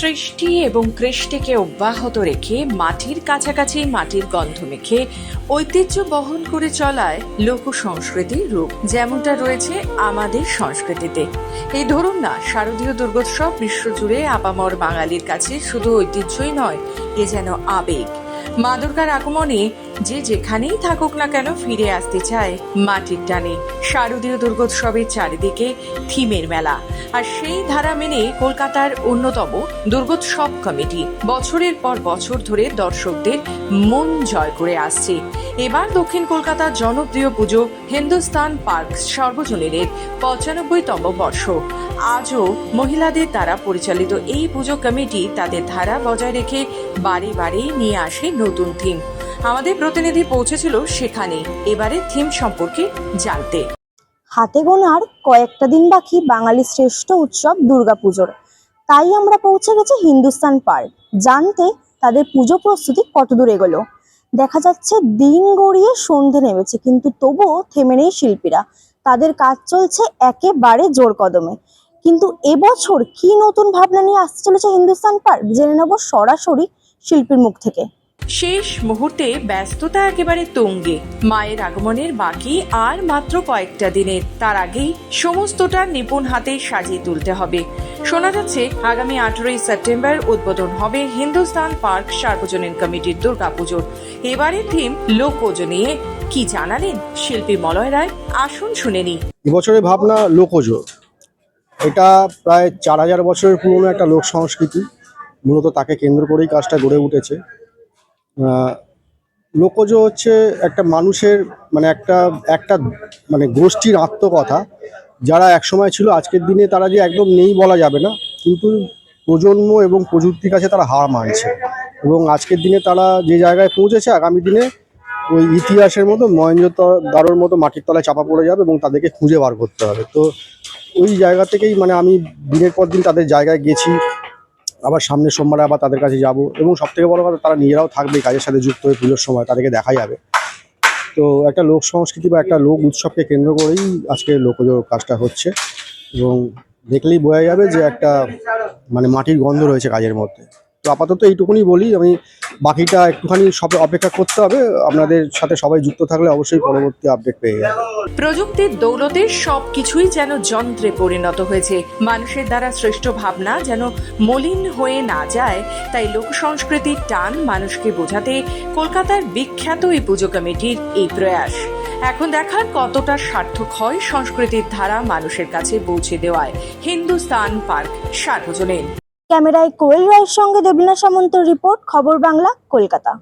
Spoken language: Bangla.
সৃষ্টি এবং কৃষ্টিকে অব্যাহত রেখে মাটির কাছাকাছি মাটির গন্ধ মেখে ঐতিহ্য বহন করে চলায় লোক সংস্কৃতির রূপ, যেমনটা রয়েছে আমাদের সংস্কৃতিতে। এই ধরুন না, শারদীয় দুর্গোৎসব বিশ্বজুড়ে আপামর বাঙালির কাছে শুধু ঐতিহ্যই নয়, এ যেন আবেগ। মা দুর্গার আগমনে যে যেখানেই থাকুক না কেন ফিরে আসতে চায় মাটির টানে। শারদীয় দুর্গোৎসবের চারিদিকে থিমের মেলা। আর সেই ধারা মেনে কলকাতার অন্যতম দুর্গোৎসব কমিটি বছরের পর বছর ধরে দর্শকদের মন জয় করে আসছে। এবার দক্ষিণ কলকাতার জনপ্রিয় পুজো হিন্দুস্তান পার্ক সর্বজনীনের পঁচানব্বইতম বর্ষ। আজও মহিলাদের দ্বারা পরিচালিত এই পুজো কমিটি তাদের ধারা বজায় রেখে বারে বারে নিয়ে আসে নতুন থিম। আমাদের প্রতিনিধি পৌঁছেছিল সেখানে। এবারে থিম সম্পর্কে জানতে। হাতে গোনার কয়েকটা দিন বাকি বাঙালির শ্রেষ্ঠ উৎসব দুর্গাপুজোর। তাই আমরা পৌঁছে গেছি হিন্দুস্তান পার্ক। জানতে তাদের পুজো প্রস্তুতি কতদূর এগোলো। দেখা যাচ্ছে দিন গড়িয়ে সন্ধে নেমেছে, কিন্তু তবুও থেমে নেই শিল্পীরা। তাদের কাজ চলছে একেবারে জোর কদমে। কিন্তু এবছর কি নতুন ভাবনা নিয়ে আসতে চলেছে হিন্দুস্তান পার্ক? জেনে নেব সরাসরি শিল্পীর মুখ থেকে। শেষ মুহূর্তে ব্যস্ততা একেবারে তুঙ্গে। মায়ের আগমনের বাকি আর মাত্র কয়েকটা দিনের তার আগেই সমস্তটা নিপুণ হাতে সাজিয়ে তুলতে হবে। শোনা যাচ্ছে, আগামী আঠেরোই সেপ্টেম্বর উদ্বোধন হবে হিন্দুস্তান পার্ক সার্বজনীন কমিটির দুর্গাপুজোর এবারের থিম লোকজ নিয়ে। কি জানালেন শিল্পী মলয় রায়? আসুন শুনে নি এবছরের ভাবনা লোকজ। এটা প্রায় চার হাজার বছরের পুরনো একটা লোক সংস্কৃতি। মূলত তাকে কেন্দ্র করেই কাজটা গড়ে উঠেছে। লোকজ হচ্ছে একটা মানুষের মানে একটা একটা মানে গোষ্ঠীর আত্মকথা। যারা একসময় ছিল, আজকের দিনে তারা যে একদম নেই বলা যাবে না, কিন্তু প্রজন্ম এবং প্রযুক্তির কাছে তারা হার মানছে। এবং আজকের দিনে তারা যে জায়গায় পৌঁছেছে, আগামী দিনে ওই ইতিহাসের মতো মহেন্দ্রদারোর মতো মাটির তলায় চাপা পড়ে যাবে এবং তাদেরকে খুঁজে বার করতে হবে। তো ওই জায়গা থেকেই মানে আমি দিনের পর দিন তাদের জায়গায় গেছি। আবার সামনের সোমবারে আবার তাদের কাছে যাব এবং সব থেকে বড় কথা তারা নিজেরাও থাকবে কাজের সাথে যুক্ত হয়ে পুজোর সময়, তাদেরকে দেখা যাবে। তো একটা লোক সংস্কৃতি বা একটা লোক উৎসবকে কেন্দ্র করেই আজকে লোকজ কাজটা হচ্ছে এবং দেখলেই বোঝা যাবে যে একটা মানে মাটির গন্ধ রয়েছে কাজের মধ্যে। তো আপাতত এইটুকুনি বলি, আমি বাকিটা একটুখানি সব অপেক্ষা করতে হবে, আপনাদের সাথে সবাই যুক্ত থাকলে অবশ্যই পরবর্তী আপডেট পেয়ে যাবে প্রযুক্তির দৌলতে সবকিছুই যেন যন্ত্রে পরিণত হয়েছে, মানুষের দ্বারা শ্রেষ্ঠ ভাবনা যেন মলিন হয়ে না যায়, তাই লোক সংস্কৃতির টান মানুষকে বোঝাতে কলকাতার বিখ্যাত এই পুজো কমিটির এই প্রয়াস। এখন দেখার কতটা সার্থক হয় সংস্কৃতির ধারা মানুষের কাছে পৌঁছে দেওয়ায়। হিন্দুস্তান পার্ক, সার্বজনীন। ক্যামেরায় কোয়েল রায়ের সঙ্গে দেবলীনা সামন্ত রিপোর্ট খবর বাংলা কলকাতা।